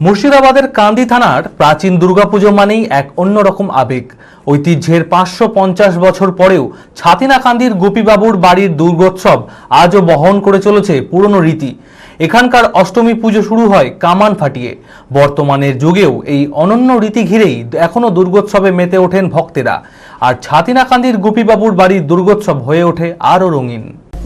মুর্শিদাবাদের কান্দি থানার প্রাচীন দুর্গাপুজো মানেই এক অন্যরকম আবেগ। ঐতিহ্যের পাঁচশো পঞ্চাশ বছর পরেও ছাতিনা কান্দির গোপীবাবুর বাড়ির দুর্গোৎসব আজও বহন করে চলেছে পুরনো রীতি। এখানকার অষ্টমী পুজো শুরু হয় কামান ফাটিয়ে। বর্তমানের যুগেও এই অনন্য রীতি ঘিরেই এখনও দুর্গোৎসবে মেতে ওঠেন ভক্তেরা। আর ছাতিনা কান্দির গোপীবাবুর বাড়ির দুর্গোৎসব হয়ে ওঠে আরও রঙিন।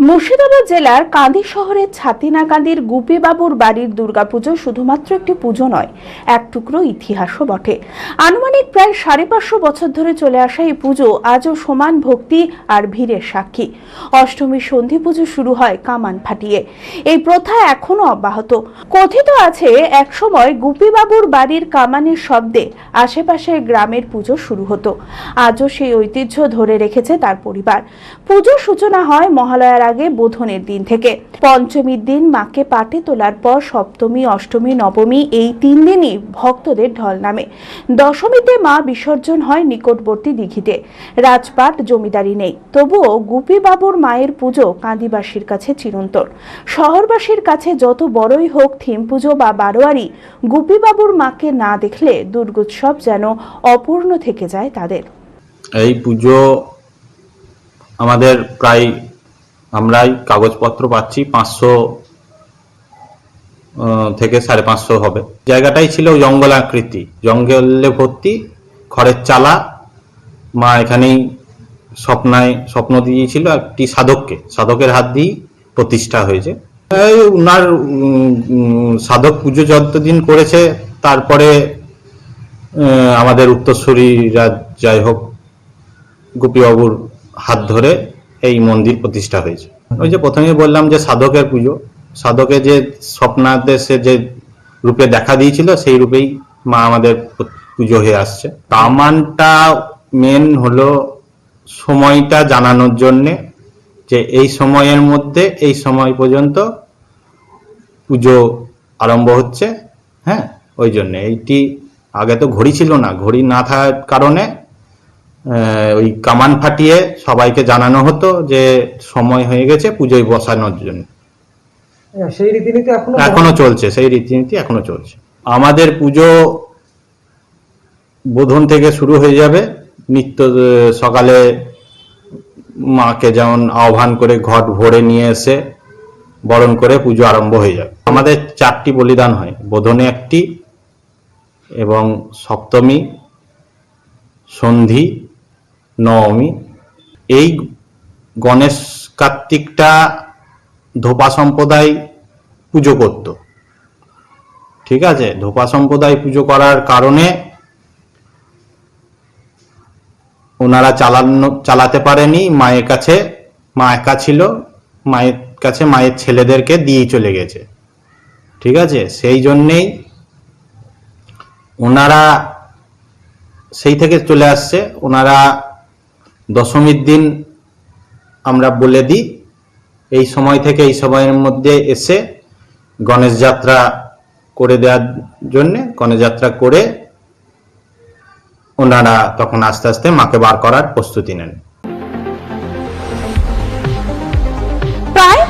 Murshidabad জেলার কাঁদি শহরের ছাতিনাকান্দির গুপিবাবুর বাড়ির দুর্গাপুজো শুধুমাত্র একটি পুজো নয়, এক টুকরো ইতিহাসও বটে। আনুমানিক প্রায় সাড়ে পাঁচশো বছর ধরে চলে আসা এই পুজো আজও সমান ভক্তি আর ভিড়ের সাক্ষী। অষ্টমীর সন্ধি পুজো শুরু হয় কামান ফাটিয়ে। এই প্রথা এখনও অব্যাহত। কথিত আছে, একসময় গুপিবাবুর বাড়ির কামানের শব্দে আশেপাশের গ্রামের পুজো শুরু হতো। আজও সেই ঐতিহ্য ধরে রেখেছে তার পরিবার। পুজোর সূচনা হয় মহালয়ার আগে বোধনের দিন থেকে। পঞ্চমীর দিন মাকে পাটে তোলার পর সপ্তমী, অষ্টমী, নবমী এই তিন দিনই ভক্তদের ঢল নামে। দশমীতে মা বিসর্জন হয় নিকটবর্তী দিঘিতে। রাজপাট জমিদারি নেই। তবুও গুপিবাবুর মায়ের পুজো কান্দিবাসীর কাছে চিরন্তন। শহরবাসীর কাছে যত বড়ই হোক থিম পুজো বা বারোয়ারি, গুপিবাবুর মাকে না দেখলে দুর্গোৎসব যেন অপূর্ণ থেকে যায় তাদের। এই পুজো আমাদের প্রায় আমরাই কাগজপত্র পাচ্ছি, পাঁচশো থেকে সাড়ে পাঁচশো হবে। জায়গাটাই ছিল জঙ্গল আকৃতি। জঙ্গলে ভর্তি, খড়ের চালা, মা এখানেই স্বপ্নায় স্বপ্ন দিয়েছিল একটি সাধককে। সাধকের হাত দিয়েই প্রতিষ্ঠা হয়েছে। উনার সাধক পুজো যতদিন করেছে, তারপরে আমাদের উত্তরসূরিরা যাই হোক, গোপীবাবুর হাত ধরে এই মন্দির প্রতিষ্ঠা হয়েছে। ওই যে প্রথমে বললাম যে সাধকের পুজো সাধকে যে স্বপ্নাদেশে যে রূপে দেখা দিয়েছিল, সেই রূপেই মা আমাদের পুজো হয়ে আসছে। কামানটা মেন হলো সময়টা জানানোর জন্যে, যে এই সময়ের মধ্যে, এই সময় পর্যন্ত পুজো আরম্ভ হচ্ছে হ্যাঁ? ওই জন্য। এইটি আগে তো ঘড়ি ছিল না। ঘড়ি না থাকার কারণে ওই কামান ফাটিয়ে সবাইকে জানানো হতো যে সময় হয়ে গেছে পুজোয় বসানোর জন্য। হ্যাঁ, সেই রীতিনীতি এখনও এখনও চলছে সেই রীতিনীতি এখনও চলছে। আমাদের পুজো বোধন থেকে শুরু হয়ে যাবে। নিত্য সকালে মাকে যেমন আহ্বান করে ঘট ভরে নিয়ে এসে বরণ করে পুজো আরম্ভ হয়ে যাবে। আমাদের চারটি বলিদান হয় বোধনে একটি এবং সপ্তমী সন্ধি নবমী। এই গণেশ কার্তিকটা ধোপা সম্প্রদায় পুজো করত। ঠিক আছে? ধোপা সম্প্রদায় পুজো করার কারণে ওনারা চালানো, চালাতে পারেনি। মায়ের কাছে মা একা ছিল, মায়ের কাছে মায়ের ছেলেদেরকে দিয়ে চলে গেছে। ঠিক আছে? সেই জন্যেই ওনারা সেই থেকে চলে আসছে। ওনারা দশমীর দিন আমরা বলে দিই, এই সময় থেকে এই সময়ের মধ্যে এসে গণেশ যাত্রা করে দেওয়ার জন্যে, গণেশ যাত্রা করে ওনারা তখন আস্তে আস্তে মাকে বার করার প্রস্তুতি নেন।